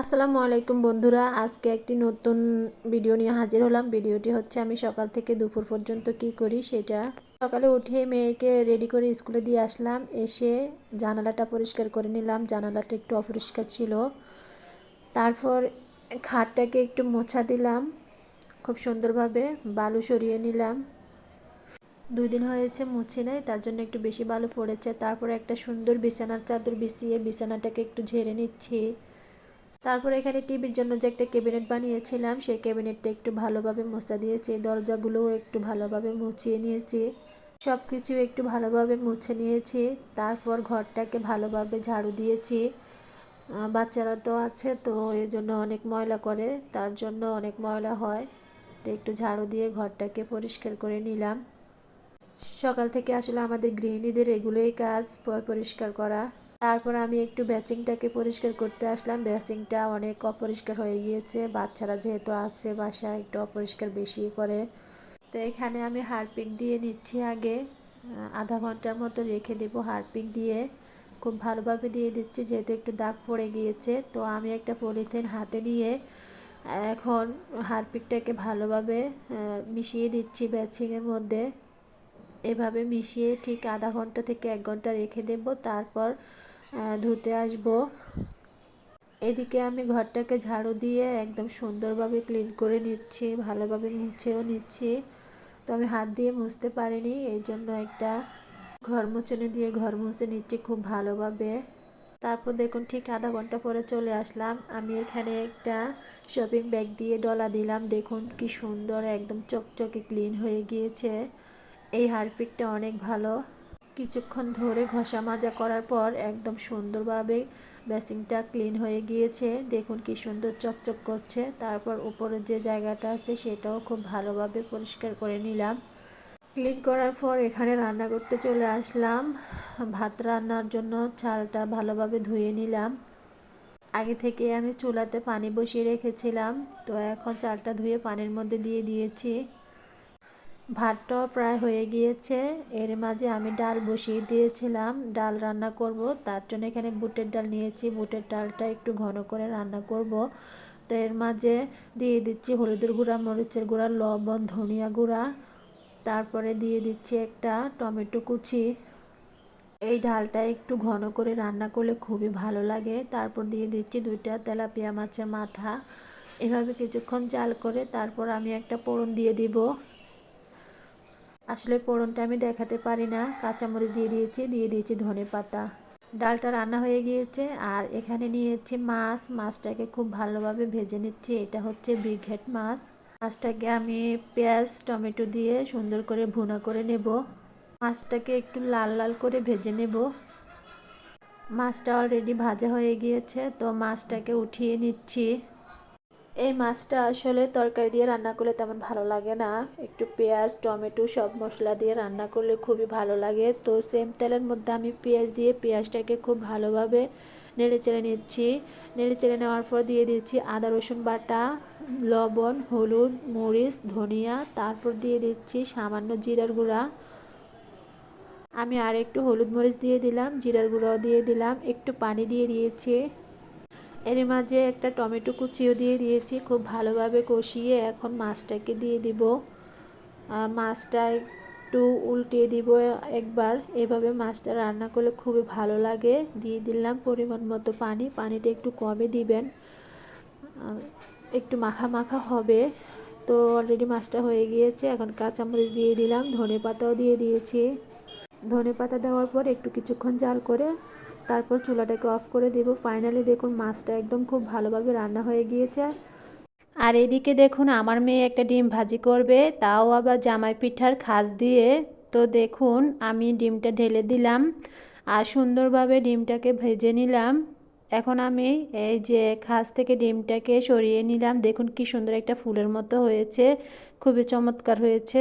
আসসালামু আলাইকুম বন্ধুরা, আজকে একটি নতুন ভিডিও নিয়ে হাজির হলাম। ভিডিওটি হচ্ছে আমি সকাল থেকে দুপুর পর্যন্ত কি করি সেটা। সকালে উঠে মেয়েকে রেডি করে স্কুলে দিয়ে আসলাম। এসে জানালাটা পরিষ্কার করে নিলাম। জানালাটা একটু অপরিষ্কার ছিল। তারপর খাটটাকে একটু মোছা দিলাম। খুব সুন্দরভাবে বালু সরিয়ে নিলাম। দুই দিন হয়েছে মুছে নেই, তার জন্য একটু বেশি বালু পড়েছে। তারপরে একটা সুন্দর বিছানার চাদর বিছিয়ে বিছানাটাকে একটু ঝেড়ে নিচ্ছি। তারপর এখানে টিভির জন্য যে একটা ক্যাবিনেট বানিয়েছিলাম, সেই ক্যাবিনেটটা একটু ভালোভাবে মোছা দিয়েছি, দরজাগুলোও একটু ভালোভাবে মুছিয়ে নিয়েছি সব কিছু একটু ভালোভাবে মুছে নিয়েছি, তারপর ঘরটাকে ভালোভাবে ঝাড়ু দিয়েছি। বাচ্চারা তো আছে, তো এই জন্য অনেক ময়লা করে, তার জন্য অনেক ময়লা হয়, তো একটু ঝাড়ু দিয়ে ঘরটাকে পরিষ্কার করে নিলাম। সকাল থেকে আসলে আমাদের গৃহিণীদের এগুলোই কাজ, পরিষ্কার করা। তারপর আমি একটু ব্যাচিংটাকে পরিষ্কার করতে আসলাম। ব্যাচিংটা অনেক অপরিষ্কার হয়ে গিয়েছে। বাচ্চারা যেহেতু আছে বাসা একটু অপরিষ্কার বেশি করে। তো এখানে আমি হারপিক দিয়ে নিচ্ছি আগে। আধা ঘণ্টার মতো রেখে দেব হারপিক দিয়ে। খুব ভালোভাবে দিয়ে দিচ্ছি, যেহেতু একটু দাগ পড়ে গিয়েছে। তো আমি একটা পলিথিন হাতে নিয়ে, এখন হারপিকটাকে ভালোভাবে মিশিয়ে দিচ্ছি ব্যাচিংয়ের মধ্যে। এভাবে মিশিয়ে ঠিক আধা ঘণ্টা থেকে এক ঘণ্টা রেখে দেব, তারপর ধুতে আসব। এদিকে আমি ঘরটাকে ঝাড়ু দিয়ে একদম সুন্দরভাবে ক্লিন করে নিচ্ছি, ভালোভাবে মুছেও নিচ্ছি। তো আমি হাত দিয়ে মুছতে পারিনি এই জন্য একটা ঘর মুছনে দিয়ে ঘর মুছে নিচ্ছি খুব ভালোভাবে। তারপর দেখুন ঠিক আধা ঘণ্টা পরে চলে আসলাম। আমি এখানে একটা শপিং ব্যাগ দিয়ে ডলা দিলাম, দেখুন কি সুন্দর, একদম চকচকে ক্লিন হয়ে গিয়েছে। এই হারপিকটা অনেক ভালো। কিছুক্ষণ ধরে ঘষা মাজা করার পর একদম সুন্দরভাবে বেসিংটা ক্লিন হয়ে গিয়েছে। দেখুন কি সুন্দর চকচক করছে। তারপর উপরে যে জায়গাটা আছে সেটাও খুব ভালোভাবে পরিষ্কার করে নিলাম। ক্লিন করার পর এখানে রান্না করতে চলে আসলাম। ভাত রান্নার জন্য চালটা ভালোভাবে ধুয়ে নিলাম। আগে থেকে আমি চুলাতে পানি বসিয়ে রেখেছিলাম। তো এখন চালটা ধুয়ে পানির মধ্যে দিয়ে দিয়েছি। ভাতটাও প্রায় হয়ে গিয়েছে। এর মাঝে আমি ডাল বসিয়ে দিয়েছিলাম। ডাল রান্না করব, তার জন্য এখানে বুটের ডাল নিয়েছি। বুটের ডালটা একটু ঘন করে রান্না করব। তো এর মাঝে দিয়ে দিচ্ছি হলুদের গুঁড়া, মরিচের গুঁড়া, লবণ, ধনিয়া গুঁড়া। তারপরে দিয়ে দিচ্ছি একটা টমেটো কুচি। এই ডালটা একটু ঘন করে রান্না করলে খুবই ভালো লাগে। তারপর দিয়ে দিচ্ছি দুইটা তেলাপিয়া মাছের মাথা। এভাবে কিছুক্ষণ চাল করে তারপর আমি একটা পোড়ন দিয়ে দিব। আসলে পোড়নটা আমি দেখাতে পারি না। কাঁচামরিচ দিয়ে দিয়েছি দিয়ে দিয়েছি ধনে পাতা। ডালটা রান্না হয়ে গিয়েছে আর এখানে নিয়েছি মাছ। মাছটাকে খুব ভালোভাবে ভেজে নিচ্ছি। এটা হচ্ছে ব্রিঘেট মাছ। মাছটাকে আমি পেঁয়াজ, টমেটো দিয়ে সুন্দর করে ভুনা করে নেব। মাছটাকে একটু লাল লাল করে ভেজে নেব। মাছটা অলরেডি ভাজা হয়ে গিয়েছে, তো মাছটাকে উঠিয়ে নিচ্ছি। এই মাছটা আসলে তরকারি দিয়ে রান্না করলে তেমন ভালো লাগে না। একটু পেঁয়াজ, টমেটো সব মশলা দিয়ে রান্না করলে খুবই ভালো লাগে। তো সেম তেলের মধ্যে আমি পেঁয়াজ দিয়ে পেঁয়াজটাকে খুব ভালোভাবে নেড়ে চেড়ে নিচ্ছি। নেড়ে চেড়ে নেওয়ার পর দিয়ে দিচ্ছি আদা, রসুন বাটা, লবণ, হলুদ, মরিচ, ধনিয়া, তারপর দিয়ে দিচ্ছি সামান্য জিরার গুঁড়া। আমি আর একটু হলুদ মরিচ দিয়ে দিলাম, জিরার গুঁড়াও দিয়ে দিলাম, একটু পানি দিয়ে দিয়েছি। এর মাঝে একটা টমেটো কুচিও দিয়ে দিয়েছি, খুব ভালোভাবে কষিয়ে এখন মাছটাকে দিয়ে দিব। মাছটা একটু উল্টিয়ে দিব একবার। এভাবে মাছটা রান্না করলে খুবই ভালো লাগে। দিয়ে দিলাম পরিমাণ মতো পানি, পানিটা একটু কমে দিবেন। একটু মাখা মাখা হবে। তো অলরেডি মাছটা হয়ে গিয়েছে, এখন কাঁচামরিচ দিয়ে দিলাম ধনে পাতাও দিয়ে দিয়েছি। ধনে পাতা দেওয়ার পর একটু কিছুক্ষণ জাল করে তারপর চুলাটাকে অফ করে দেব। ফাইনালি দেখুন মাছটা একদম খুব ভালোভাবে রান্না হয়ে গিয়েছে। আর এদিকে দেখুন আমার মেয়ে একটা ডিম ভাজি করবে, তাও আবার জামাই পিঠার খাস দিয়ে। তো দেখুন আমি ডিমটা ঢেলে দিলাম আর সুন্দরভাবে ডিমটাকে ভেজে নিলাম। এখন আমি এই যে খাস থেকে ডিমটাকে সরিয়ে নিলাম। দেখুন কি সুন্দর একটা ফুলের মতো হয়েছে, খুবই চমৎকার হয়েছে।